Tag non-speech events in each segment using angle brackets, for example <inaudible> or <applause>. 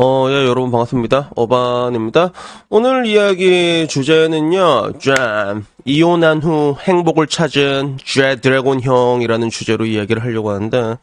어, 예, 여러분 반갑습니다. 어반입니다. 오늘 이야기 주제는요, 짠. 이혼한 후 행복을 찾은 쥐 드래곤 형이라는 주제로 이야기를 하려고 하는데,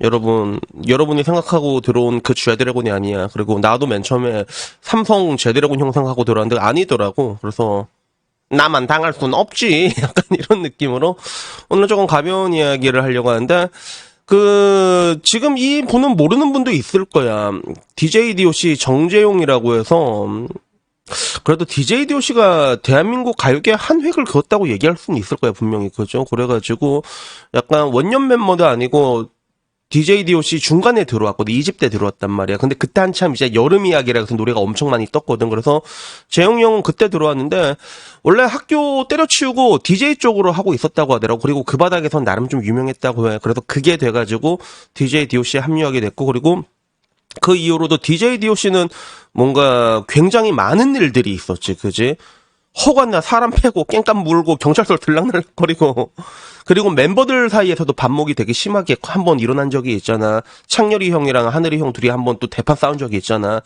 여러분, 여러분이 생각하고 들어온 그쥐 드래곤이 아니야. 그리고 나도 맨 처음에 삼성 쥐 드래곤 형 생각하고 들어왔는데 아니더라고. 그래서, 나만 당할 순 없지. <laughs> 약간 이런 느낌으로 오늘 조금 가벼운 이야기를 하려고 하는데, 그, 지금 이 분은 모르는 분도 있을 거야. DJ DOC 정재용이라고 해서, 그래도 DJ DOC가 대한민국 가요계 한 획을 그었다고 얘기할 수는 있을 거야, 분명히. 그죠? 그래가지고, 약간 원년 멤버도 아니고, DJ DOC 중간에 들어왔거든. 2집 때 들어왔단 말이야. 근데 그때 한참 이제 여름 이야기라 해서 노래가 엄청 많이 떴거든. 그래서 재영이 형은 그때 들어왔는데 원래 학교 때려치우고 DJ 쪽으로 하고 있었다고 하더라고. 그리고 그 바닥에선 나름 좀 유명했다고 해. 그래서 그게 돼가지고 DJ DOC에 합류하게 됐고 그리고 그 이후로도 DJ DOC는 뭔가 굉장히 많은 일들이 있었지. 그지? 허관나 사람 패고 깽깜 물고 경찰서 들락날락거리고 그리고 멤버들 사이에서도 반목이 되게 심하게 한번 일어난 적이 있잖아. 창렬이 형이랑 하늘이 형 둘이 한번 또 대판 싸운 적이 있잖아.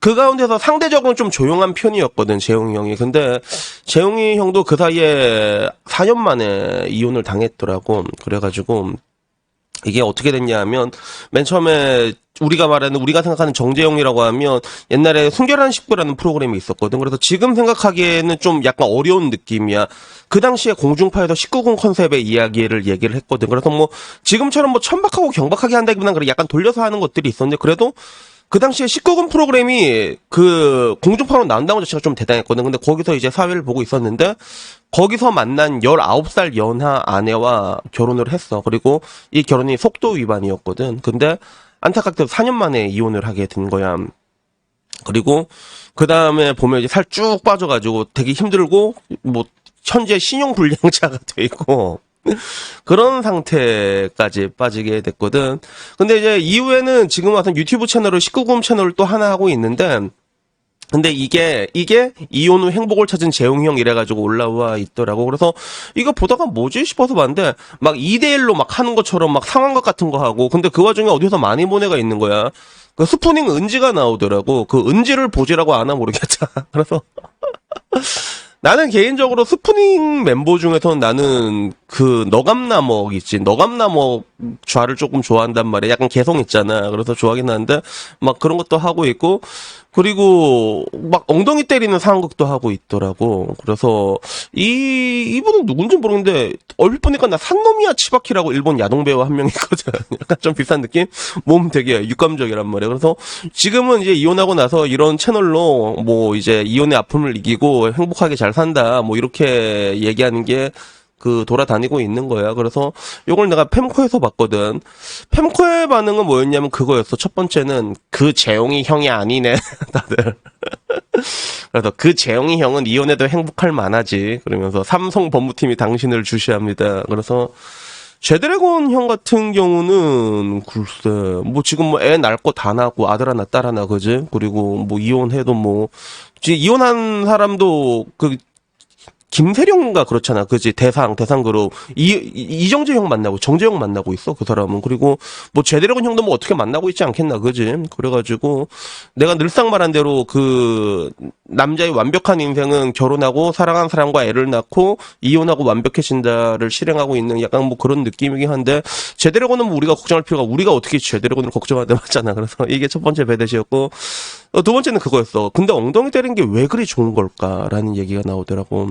그 가운데서 상대적으로 좀 조용한 편이었거든, 재용이 형이. 근데 재용이 형도 그 사이에 4년 만에 이혼을 당했더라고. 그래가지고 이게 어떻게 됐냐 하면 맨 처음에 우리가 말하는 우리가 생각하는 정재영이라고 하면 옛날에 순결한 식구라는 프로그램이 있었거든. 그래서 지금 생각하기에는 좀 약간 어려운 느낌이야. 그 당시에 공중파에서 19금 컨셉의 이야기를 얘기를 했거든. 그래서 뭐 지금처럼 뭐 천박하고 경박하게 한다기보다는 그래 약간 돌려서 하는 것들이 있었는데 그래도 그 당시에 19금 프로그램이 그 공중파로 나온다는 것 자체가 좀 대단했거든. 근데 거기서 이제 사회를 보고 있었는데 거기서 만난 19살 연하 아내와 결혼을 했어. 그리고 이 결혼이 속도 위반이었거든. 근데 안타깝게도 4년 만에 이혼을 하게 된 거야. 그리고 그 다음에 보면 이제 살 쭉 빠져가지고 되게 힘들고 뭐 현재 신용 불량자가 돼 <laughs> 있고 그런 상태까지 빠지게 됐거든. 근데 이제 이후에는 지금 와서 유튜브 채널을 19금 채널을 또 하나 하고 있는데 근데 이게 이게 이혼 후 행복을 찾은 재웅이 형 이래가지고 올라와 있더라고. 그래서 이거 보다가 뭐지 싶어서 봤는데 막 2대1로 막 하는 것처럼 막 상황극 같은 거 하고 근데 그 와중에 어디서 많이 본 애가 있는 거야. 그 스푸닝 은지가 나오더라고. 그 은지를 보지라고 아나 모르겠다. <laughs> 그래서 <laughs> 나는 개인적으로 스푸닝 멤버 중에서는 나는 그 너감나먹 있지. 너감나먹 좌를 조금 좋아한단 말이야. 약간 개성 있잖아. 그래서 좋아하긴 하는데 막 그런 것도 하고 있고 그리고 막 엉덩이 때리는 상황극도 하고 있더라고. 그래서 이 이분은 누군지 모르겠는데 얼핏 보니까 나 산노미야 치바키라고 일본 야동 배우 한 명 있거든. <laughs> 약간 좀 비슷한 느낌? 몸 되게 육감적이란 말이야. 그래서 지금은 이제 이혼하고 나서 이런 채널로 뭐 이제 이혼의 아픔을 이기고 행복하게 잘 산다. 뭐 이렇게 얘기하는 게 그 돌아다니고 있는 거야. 그래서 요걸 내가 팸코에서 봤거든. 팸코의 반응은 뭐였냐면 그거였어. 첫 번째는 그 재용이 형이 아니네. <laughs> 다들. 그래서 그 재용이 형은 이혼해도 행복할 만하지. 그러면서 삼성 법무팀이 당신을 주시합니다. 그래서 제드래곤 형 같은 경우는 글쎄 뭐 지금 뭐 애 낳을 거 다 낳고 아들 하나 딸 하나 그지 그리고 뭐 이혼해도 뭐 이혼한 사람도 그 김세령인가 그렇잖아. 그지 대상 대상 그룹. 이 이- 이정재 형 만나고 정재 형 만나고 있어 그 사람은. 그리고 뭐 제드래곤 형도 뭐 어떻게 만나고 있지 않겠나 그지? 그래가지고 내가 늘상 말한 대로 그 남자의 완벽한 인생은 결혼하고 사랑하는 사람과 애를 낳고 이혼하고 완벽해진다를 실행하고 있는 약간 뭐 그런 느낌이긴 한데 제드래곤은 뭐 우리가 걱정할 필요가 우리가 어떻게 제드래곤을 걱정하는데 맞잖아. 그래서 이게 첫 번째 배대시였고 어, 두 번째는 그거였어. 근데 엉덩이 때리는 게왜 그리 좋은 걸까라는 얘기가 나오더라고.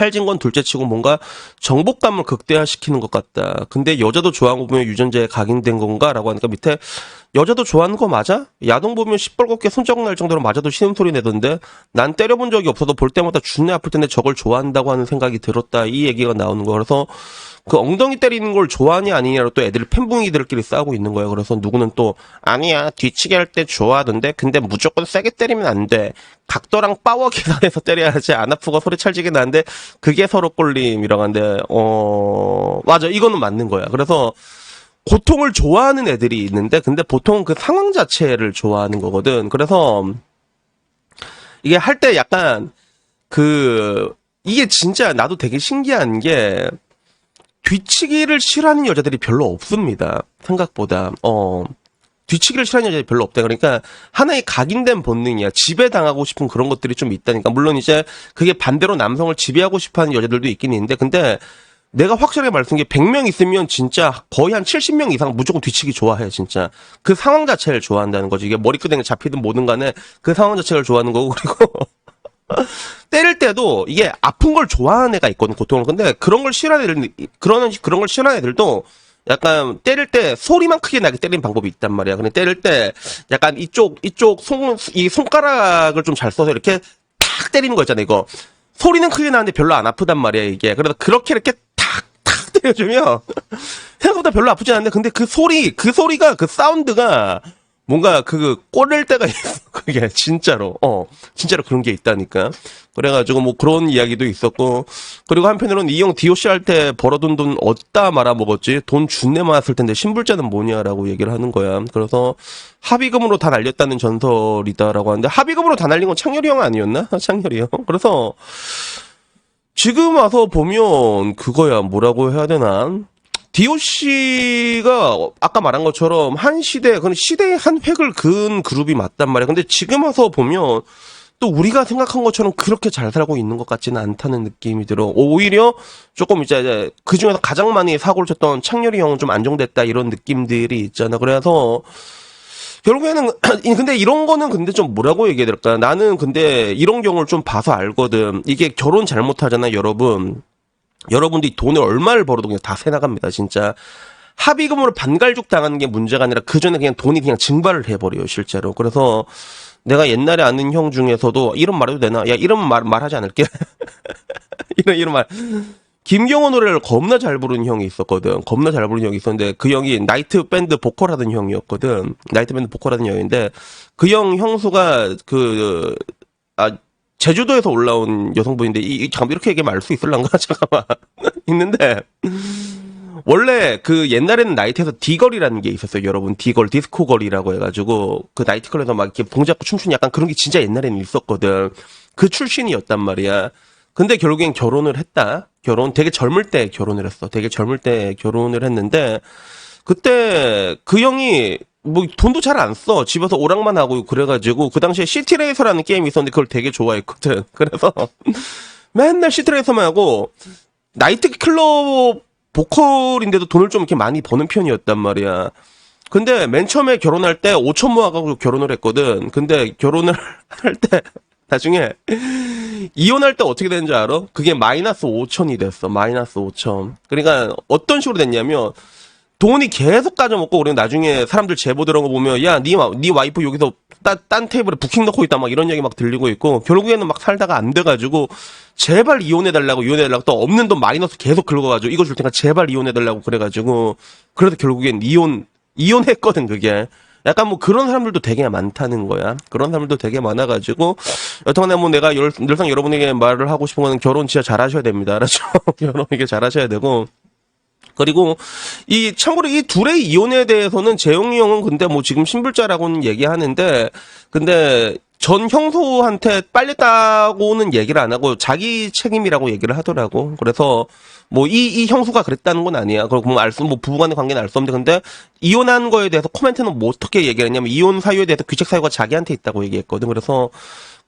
찰진 건 둘째치고 뭔가 정복감을 극대화시키는 것 같다. 근데 여자도 좋아하는 거 보면 유전자에 각인된 건가라고 하니까 밑에 여자도 좋아하는 거 맞아? 야동 보면 시뻘겋게 손자국 날 정도로 맞아도 신음소리 내던데 난 때려본 적이 없어도 볼 때마다 준내 아플 텐데 저걸 좋아한다고 하는 생각이 들었다. 이 얘기가 나오는 거. 그래서 그 엉덩이 때리는 걸 좋아하냐 아니냐로 또 애들 팬붕이들끼리 싸우고 있는 거예요. 그래서 누구는 또 아니야 뒤치기 할 때 좋아하던데 근데 무조건 세게 때리면 안 돼. 각도랑 파워 계산해서 때려야지 안 아프고 소리 찰지게 나는데 그게 서로 꼴림이라고 하는데 어 맞아 이거는 맞는 거야. 그래서 고통을 좋아하는 애들이 있는데 근데 보통 그 상황 자체를 좋아하는 거거든. 그래서 이게 할 때 약간 그 이게 진짜 나도 되게 신기한 게 뒤치기를 싫어하는 여자들이 별로 없습니다. 생각보다. 어. 뒤치기를 싫어하는 여자들이 별로 없다. 그러니까 하나의 각인된 본능이야. 지배당하고 싶은 그런 것들이 좀 있다니까. 물론 이제 그게 반대로 남성을 지배하고 싶어하는 여자들도 있긴 있는데, 근데 내가 확실하게 말씀드린 게 100명 있으면 진짜 거의 한 70명 이상 무조건 뒤치기 좋아해, 진짜. 그 상황 자체를 좋아한다는 거지. 이게 머리끄댕이 잡히든 뭐든 간에 그 상황 자체를 좋아하는 거고, 그리고 <laughs> 때릴 때도 이게 아픈 걸 좋아하는 애가 있거든, 고통을. 근데 그런 걸 싫어하는 애들, 그런, 그런 걸 싫어하는 애들도 약간 때릴 때 소리만 크게 나게 때리는 방법이 있단 말이야. 근데 때릴 때 약간 이쪽, 이쪽 손, 이 손가락을 좀 잘 써서 이렇게 탁 때리는 거 있잖아, 이거. 소리는 크게 나는데 별로 안 아프단 말이야, 이게. 그래서 그렇게 이렇게 탁, 탁 때려주면 <laughs> 생각보다 별로 아프지 않은데 근데 그 소리, 그 소리가, 그 사운드가 뭔가 그 꼬릴 때가 <laughs> 있어. 그게 진짜로. 어. 진짜로 그런 게 있다니까. 그래가지고 뭐 그런 이야기도 있었고. 그리고 한편으로는 이형 DOC 할 때 벌어둔 돈 어디다 말아 먹었지? 돈 준내 많았을 텐데 신불자는 뭐냐라고 얘기를 하는 거야. 그래서 합의금으로 다 날렸다는 전설이다라고 하는데 합의금으로 다 날린 건 창렬이 형 아니었나? <laughs> 창렬이 형. 그래서 지금 와서 보면 그거야 뭐라고 해야 되나? DOC가 아까 말한 것처럼 한 시대, 그 시대의 한 획을 그은 그룹이 맞단 말이야. 근데 지금 와서 보면 또 우리가 생각한 것처럼 그렇게 잘 살고 있는 것 같지는 않다는 느낌이 들어. 오히려 조금 이제 그 중에서 가장 많이 사고를 쳤던 창렬이 형은 좀 안정됐다 이런 느낌들이 있잖아. 그래서 결국에는 <clears throat> 근데 이런 거는 근데 좀 뭐라고 얘기해야 될까? 나는 근데 이런 경우를 좀 봐서 알거든. 이게 결혼 잘못하잖아, 여러분. 여러분들이 돈을 얼마를 벌어도 그냥 다 새 나갑니다, 진짜. 합의금으로 반갈죽 당하는 게 문제가 아니라 그 전에 그냥 돈이 그냥 증발을 해버려요, 실제로. 그래서 내가 옛날에 아는 형 중에서도 이런 말 해도 되나? 야, 이런 말, 말하지 않을게. <laughs> 이런, 이런 말. 김경호 노래를 겁나 잘 부르는 형이 있었거든. 겁나 잘 부르는 형이 있었는데 그 형이 나이트 밴드 보컬 하던 형이었거든. 나이트 밴드 보컬 하던 형인데 그 형 형수가 그, 아, 제주도에서 올라온 여성분인데 이, 이 잠깐 이렇게 얘기하면 알 수 있을란가? <laughs> 잠깐만. 있는데 원래 그 옛날에는 나이트에서 디걸이라는 게 있었어요, 여러분. 디걸, 디스코걸이라고 해가지고 그 나이트클럽에서 막 이렇게 봉잡고 춤추는 약간 그런 게 진짜 옛날에는 있었거든. 그 출신이었단 말이야. 근데 결국엔 결혼을 했다. 결혼 되게 젊을 때 결혼을 했어. 되게 젊을 때 결혼을 했는데 그때 그 형이 뭐 돈도 잘 안 써. 집에서 오락만 하고 그래가지고 그 당시에 시티레이서라는 게임이 있었는데 그걸 되게 좋아했거든. <laughs> 그래서 맨날 시티레이서만 하고 나이트 클럽 보컬인데도 돈을 좀 이렇게 많이 버는 편이었단 말이야. 근데 맨 처음에 결혼할 때 5천 모아가지고 결혼을 했거든. 근데 결혼을 <laughs> 할 때 나중에 이혼할 때 어떻게 되는지 알아? 그게 마이너스 5천이 됐어. 마이너스 5천. 그러니까 어떤 식으로 됐냐면 돈이 계속 까져먹고 우리는 나중에 사람들 제보 들어온 거 보면 야니 니 와이프 여기서 딴, 딴 테이블에 부킹 넣고 있다 막 이런 얘기 막 들리고 있고 결국에는 막 살다가 안 돼가지고 제발 이혼해달라고 이혼해달라고 또 없는 돈 마이너스 계속 긁어가지고 이거 줄 테니까 제발 이혼해달라고 그래가지고 그래서 결국엔 이혼 이혼했거든 그게. 약간 뭐 그런 사람들도 되게 많다는 거야. 그런 사람들도 되게 많아가지고 여튼간에 뭐 내가 열- 늘상 여러분에게 말을 하고 싶은 거는 결혼 진짜 잘하셔야 됩니다. 알았죠? <laughs> 결혼 이게 잘하셔야 되고 그리고 이 참고로 이 둘의 이혼에 대해서는 재용이 형은 근데 뭐 지금 신불자라고는 얘기하는데 근데 전 형수한테 빨렸다고는 얘기를 안 하고 자기 책임이라고 얘기를 하더라고. 그래서 뭐 이 이 형수가 그랬다는 건 아니야. 그리고 뭐 알수 뭐 부부간의 관계는 알 수 없는데 근데 이혼한 거에 대해서 코멘트는 뭐 어떻게 얘기를 했냐면 이혼 사유에 대해서 귀책 사유가 자기한테 있다고 얘기했거든. 그래서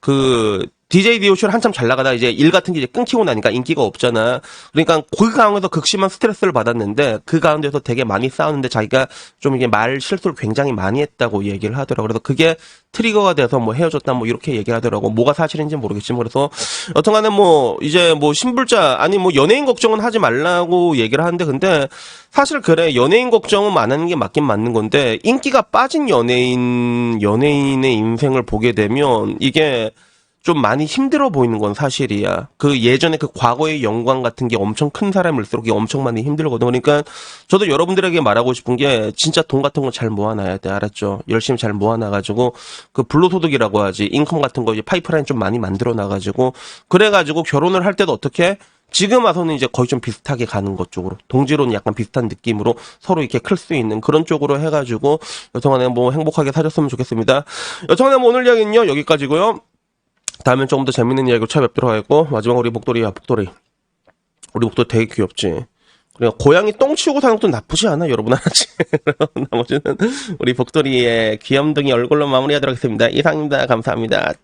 그 DJ 디오쇼를 한참 잘 나가다 이제 일 같은 게 이제 끊기고 나니까 인기가 없잖아. 그러니까 그 가운데서 극심한 스트레스를 받았는데 그 가운데서 되게 많이 싸웠는데 자기가 좀 이게 말 실수를 굉장히 많이 했다고 얘기를 하더라고. 그래서 그게 트리거가 돼서 뭐 헤어졌다 뭐 이렇게 얘기를 하더라고. 뭐가 사실인지 는 모르겠지만 그래서 여튼간에 뭐 이제 뭐 신불자 아니 뭐 연예인 걱정은 하지 말라고 얘기를 하는데 근데 사실 그래 연예인 걱정은 안 하는 게 맞긴 맞는 건데 인기가 빠진 연예인 연예인의 인생을 보게 되면 이게 좀 많이 힘들어 보이는 건 사실이야. 그 예전에 그 과거의 영광 같은 게 엄청 큰 사람일수록 엄청 많이 힘들거든. 그러니까 저도 여러분들에게 말하고 싶은 게 진짜 돈 같은 거 잘 모아놔야 돼. 알았죠? 열심히 잘 모아놔가지고 그 불로소득이라고 하지. 인컴 같은 거 이제 파이프라인 좀 많이 만들어 놔가지고 그래가지고 결혼을 할 때도 어떻게 지금 와서는 이제 거의 좀 비슷하게 가는 것 쪽으로 동지로는 약간 비슷한 느낌으로 서로 이렇게 클 수 있는 그런 쪽으로 해가지고 여튼간에 뭐 행복하게 사셨으면 좋겠습니다. 여튼간에 뭐 오늘 이야기는요 여기까지고요. 다음엔 조금 더 재밌는 이야기로 찾아뵙도록 하겠고 마지막 우리 목도리야 목도리. 우리 목도리 되게 귀엽지? 그리고 고양이 똥 치우고 사는 것도 나쁘지 않아 여러분. 하나씩 <laughs> 나머지는 우리 복돌이의 귀염둥이 얼굴로 마무리하도록 하겠습니다. 이상입니다. 감사합니다